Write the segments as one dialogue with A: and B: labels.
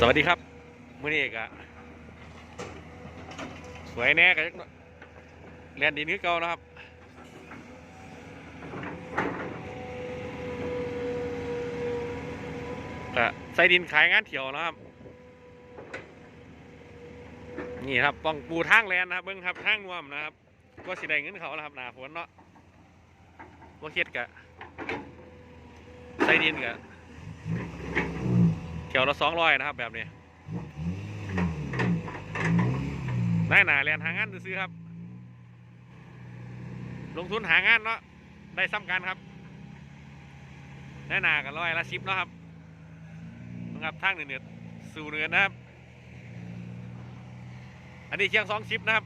A: สวัสดีครับมื่อนี้กะสวยแน่กันเรียนดินคือเก่านะครับกะใส่ดินขายงานเถียวนะครับ นี่ครับป้องปูทางแลนนะครับเบิ้งครับทางนวมนะครับ ก็สิได้เงินเขาแล้วครับหนาฝนเนาะว่าเครียดกะใส่ดินกะ เที่ยวละสองร้อยนะครับแบบนี้ได้หนาเรียนหางานซื้อครับ ลงทุนหางานเนาะได้ซ้ำกันครับได้หนากันร้อยละชิปเนาะครับนะครับทางเหนือสู่เหนือนะครับ อันนี้เชียงสองชิปนะครับ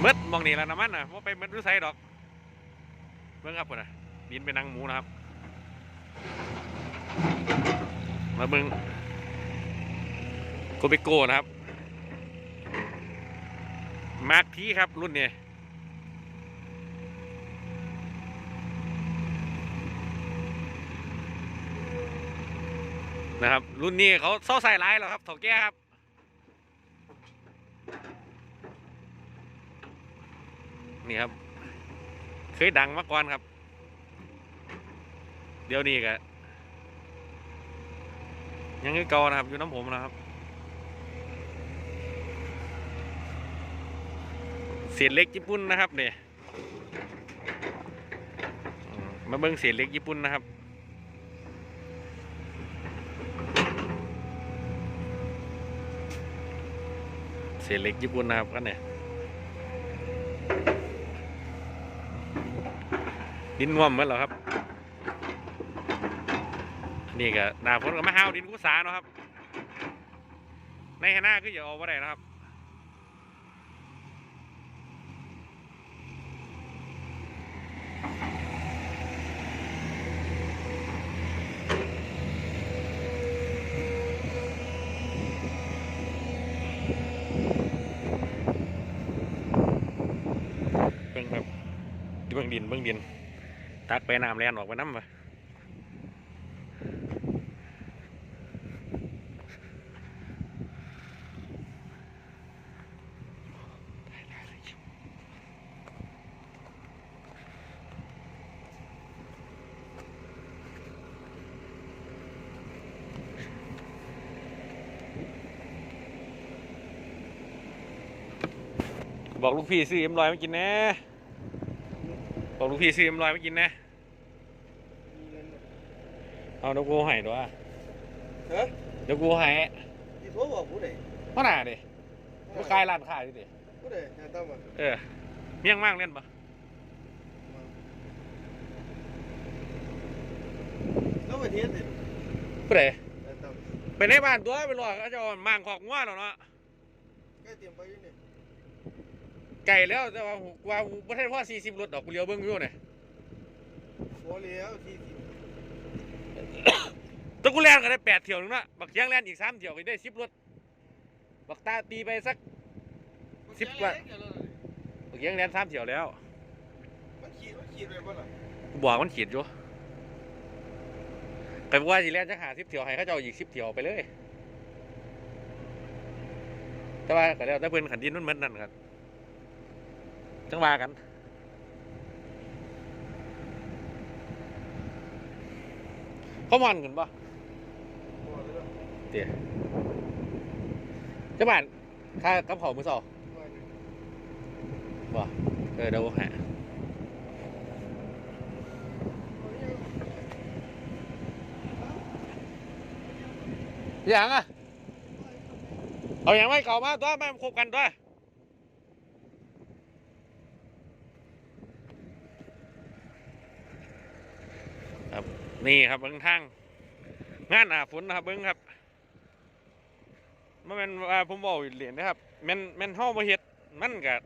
A: เมดมอง นี่แล้วน้ำมันนะว่าไปเมดรู้ไซดอกเบิ้งครับพุ่นะบินไปนังหมูนะครับมาเบิ้งโกเบโก้นะครับมาร์คทีครับรุ่นนี้นะครับ รุ่นนี้เขาเศร้าใส่ร้ายแล้วครับเถ่าแก่ครับ นี่ครับ เคยดังมาก่อนครับ เดี๋ยวนี้ก็ยังคือเก่านะครับ อยู่น้ำผมนะครับ เศษเล็กญี่ปุ่นนะครับเนี่ยมมาเบิ้งเศษเล็กญี่ปุ่นนะครับเศษเล็กญี่ปุ่นนะครับกันเนี่ย ดินง่วมหมือนหรอครับ นี่ก็หนาฝนก็มาห้าวดินกุศาเนาะครับ ในขณะคืออย่าเอาไ่ได้นะครับเบิ่งครับเบิ่งดินเบิ่งดิน ตักไปน้ำแลนออกไปน้ำไปบอกลูกพี่ซื้อเอ็มลอยมากินแน่ บอกลูกพี่ซื้อเอ็มลอยมากินแน่เอาเดี๋ยวกูให้ด้วย
B: ฮะ
A: เดี๋ยวกูให้
B: ที่โทรบอกผู้ใด
A: พ่อหน้าดิกูขายร้านขายดิ
B: ผู้ใดงานตั้มอะ
A: เออเมี่ยงมากเล่นปะ
B: แล้วประเทศนี่
A: ผู้ใด
B: งานตั้ม
A: ไปในบ้านตัวไปรอเขาจะเอามางขอกงัวแล้วเนาะ
B: ใกล้เตรียมไปอยู่นี่
A: ไก่แล้วแต่ว่ากูว่าประเทศพ่อสี่สิบรถดอกกูเลี้ยวเบิ้งอยู่เนี่ย
B: พอแล้วที่สิบ
A: ตัวกูแลนก็ได้แปดเที่ยวนึงนะบักเชียงแลนอีกสามเที่ยวก็ได้สิบรถบักตาตีไปสักสิบกว่าบักเชียงแลนสามเที่ยวแล้ว
B: มันขีดมันขีดไปบ่ล่ะ
A: บอกมันขีดอยู่ใครบอกว่าสิแลนจะหาสิบเที่ยวให้เขาจะเจ้าอีกสิบเที่ยวไปเลย แต่ว่าก็แล้วแต่เพิ่อนขันดินมันเหมือนนั่นครับ จังว่ากัน เขามันกันปะ
B: พอแล้ว
A: เตี๋ยเจ้าบ้านค่ากับเขาวมือสอง
B: ว่าอยู่
A: บ่เออเดี๋ยวผมหาอย่างอะ เอาอย่างไม่เก่ามาตัวไม่คบกันตัว ครับ นี่ครับเบิ้องทางงานหนาฝนนะครับเบิ้องครับมันเป็นผมบอกเหรียญนะครับแม่นแม่นเฮาบ่เฮ็ดมันก็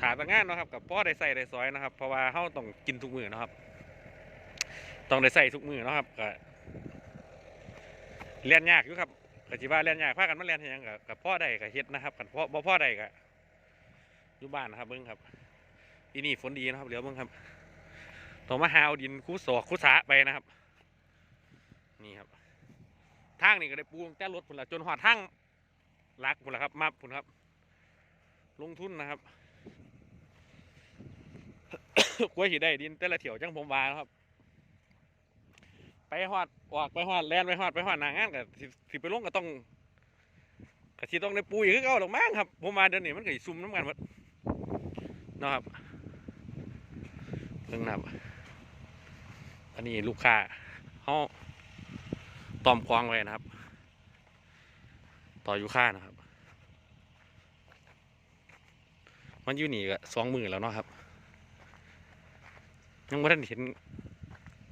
A: ถาแตางานนะครับกับพ่อได้ใส่ได้ซอยนะครับ เพราะว่าเฮาต้องกินทุกมื้อนะครับ ต้องได้ใส่ทุกมื้อนะครับก็เรียนยากอยู่ครับก็สิว่าเรียนยากพากันมาเรียนเฮ็ดหยังก็ก็พ่อได้ก็เฮ็ดนะครับกันพ่อบ่พ่อได้ก็อยู่บ้านนะครับเบิ่งครับปีนี้ฝนดีนะครับเดี๋ยวเบิ่งครับ ต้องมาหาเอาดินคู่ศอกคู่สาไปนะครับ นี่ครับทางนี่ก็ได้ปูงแต่รถพุ่นละจนหอดทางลักพุ่นละครับมาพุ่นครับ ลงทุนนะครับกล้วยหิได้ดินแต่ละเถี่ยวจังผมวานะครับ ไปหอดออกไปหอดแลนไปหอดไปหอดนางงานกับสิไปลงก็ต้องก็สิต้องได้ปูอีกคือเก่าหรอกมั้งครับ ผมมาเดือนนี้มันก็สิซุ่มน้ำกันหมดนะครับเพิ่งนับ อันนี้ลูกค้าเขาตอมควางไว้นะครับ ต่ออยู่ค่านะครับ มันอยู่นี่ก็สองมือแล้วเนาะครับ ยังไม่ได้เห็น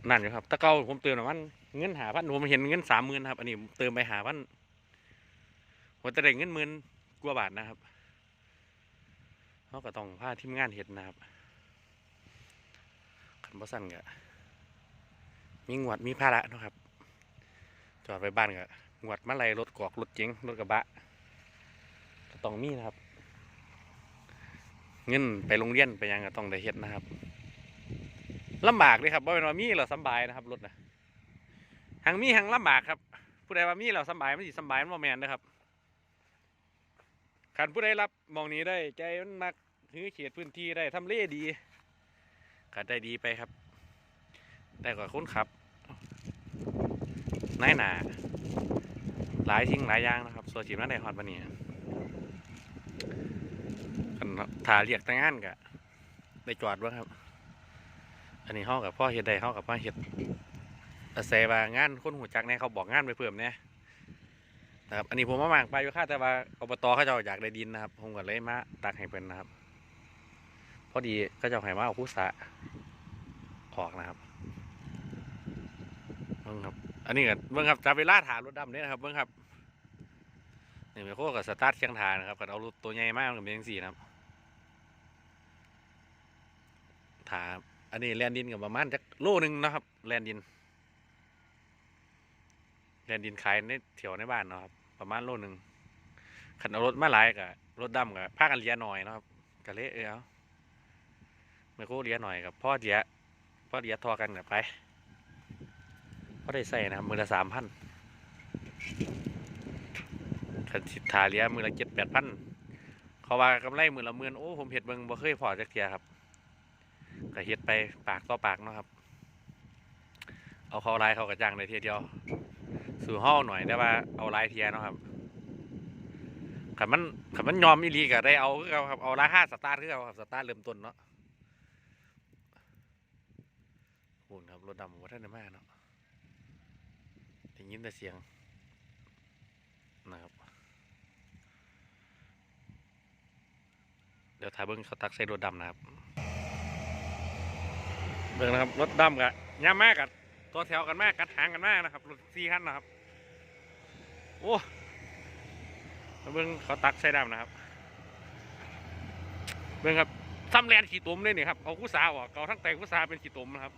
A: นั่นอยู่ครับตะเก้าผมเติมหน้ำมันเงินหาพันผมเห็นเงินสามหมื่นครับ อันนี้เติมไปหาพันผมจะได้เงินหมื่นกว่าบาทนะครับเขาก็ต้องพาทีมงานเห็ดนะครับขันบ่สั่นก็ มีงวดมีภาระนะครับ จอดไปบ้านก็งวดมาไล่รถกอกรถเก๋งรถกระบะก็ต้องมีนะครับ เงินไปโรงเรียนไปยังก็ต้องได้เฮ็ดนะครับลำบากเลยครับบ่เป็นว่ามีเราสบายนะครับรถนะหังมีหังลำบากครับ ผู้ใดว่ามีเราสบายมันสิสบายมันบ่แมนนะครับคันผู้ใดรับมองนี้ได้ใจมันมักถือเขตพื้นที่ได้ทำเลดีก็ได้ดีไปครับ แต่กว่าคนขับนายหนาหลายทิ้งหลายอย่างนะครับส่วนจีบนั้นได้ฮอดวันนี้คันถ่าเรียกแต่งงานกะได้จอดบ้างครับ อันนี้ห้องกับพ่อเฮ็ดได้ห้องกับพ่อเฮ็ดอาศัยว่างานคนหูจักเนี่ยเขาบอกงานไปเพิ่มเนี่ยนะครับอันนี้ผมมามางไปอยู่ค่าแต่ว่าอบตเขาจะอยากได้ดินนะครับ ผมก็เลยมาตักให้เพิ่นนะครับ พอดีก็จะให้มาเอาผู้สะออกนะครับ เบิ่งครับ อันนี้ก็เบิ่งครับจับเวลาถารถดำเนี่ยนะครับเบิ่งครับนี่เป็นโคกับสตาร์ทเชียงทางนะครับกันเอารถตัวใหญ่มากมันก็เป็นจังสี่นะครับถาอันนี้แลนดินกับประมาณจักโลหนึ่งนะครับ แลนดิน แลนดินขายในแถวในบ้านนะครับ ประมาณโลหนึ่งขันเอารถมาหลายกับรถดำกับพากันเลียหน่อยนะครับกะเละเออเอาไมโครเลียหน่อยกับพ่อเลียพ่อเลียทอกันกับไป พ่อได้ใส่นะครับมือละสามพันขันสิทธาเลียมือละเจ็ดแปดพันเขาว่ากำไรมือละหมื่นโอ้ผมเห็ดเบิงบ่เคยพอจักเทียครับก็เฮ็ดไปปากต่อปากเนาะครับ เอาเขาลายเขากระจังในเทียเดียว สู่ห้อหน่อยได้ว่าเอาลายเทียเนาะครับขันมันขันมันยอมอีหลีก็ได้เอาคือเอาครับเอาราคาสตาร์ทคือเอาครับสตาร์ทเริ่มต้นเนาะหุ่ครับรถดำว่าท่านได้มากเนาะ ยินแต่เสียงนะครับ เดี๋ยวถ่ายเบิ้งเขาตักใส่รถดำนะครับ เบิ่งนะครับ รถดำกะย่ามากกับตัวแถวกันมากกัดหางกันมากนะครับ รถสี่คันนะครับ โอ้มาเบิ่งเขาตักใส่ดำนะครับ เบิ่งครับซ้ำแลนขี่ตุ่มเลยนี่ครับ เอาคู่สาวออกเอาทั้งแต่งคู่สาเป็นขี่ตุ่มนะครับ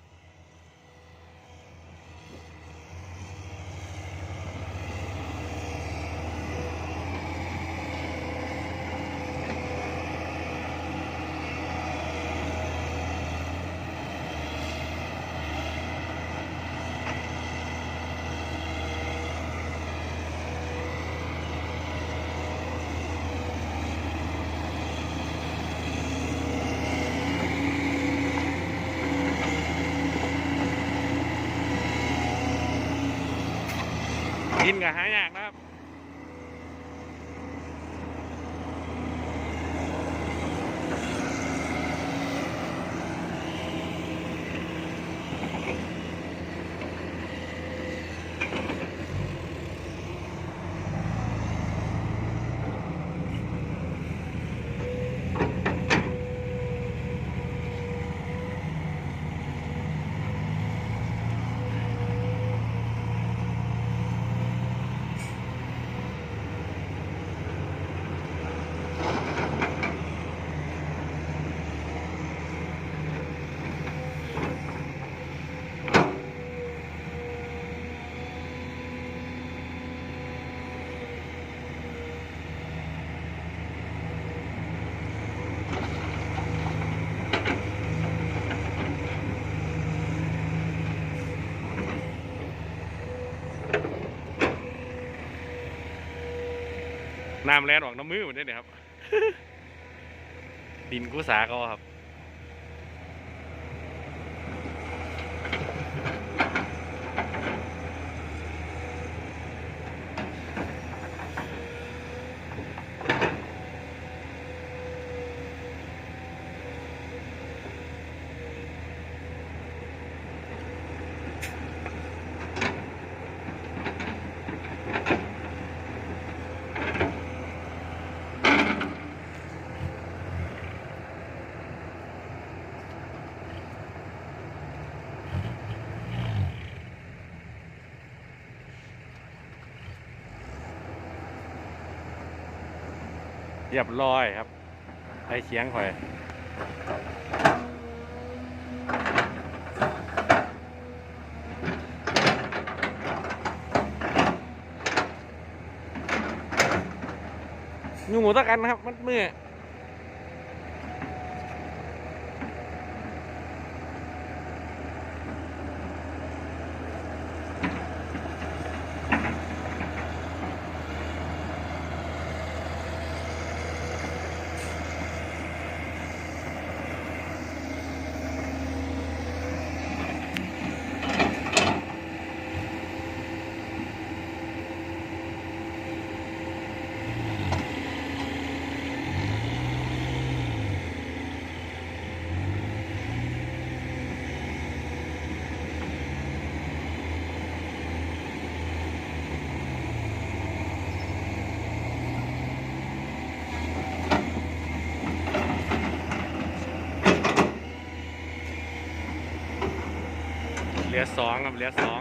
A: กินกับหายากนะ น้ำแลนออกน้ำมือเหมือนเด้เนี่ยครับ ดินกุสาเขาครับ รียบร้อยครับไอเสียงหอยอยู่หมูตะกันนะครับมัดมือ เหลือสองครับเหลือสอง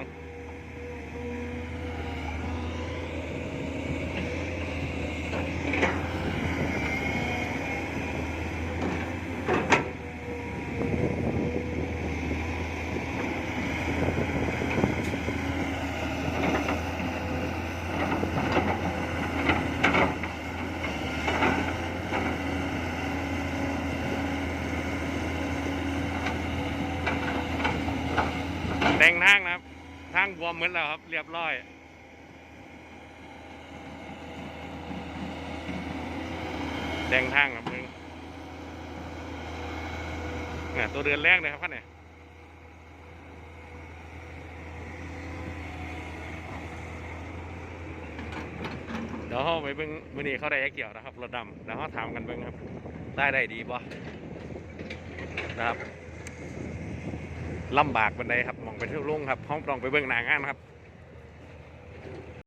A: แต่งทางนะครับ ทามเหมือนแล้วครับ เรียบร้อยแต่งทางครับมึงเนี่ยตัวเดือนแรกเลยครับท่าเนี่ยเดี๋ยวเขาไปเบิ้งมือนี้เขาได้แอคเกี่ยวนะครับรถดำเดี๋ยวเขาถามกันเบิ้งครับ ได้ได้ดีป่ะนะครับ ลำบากบันไดครับมองไปเที่ยวลุ่งครับห้องตรองไปเบื้องหน้างานครับ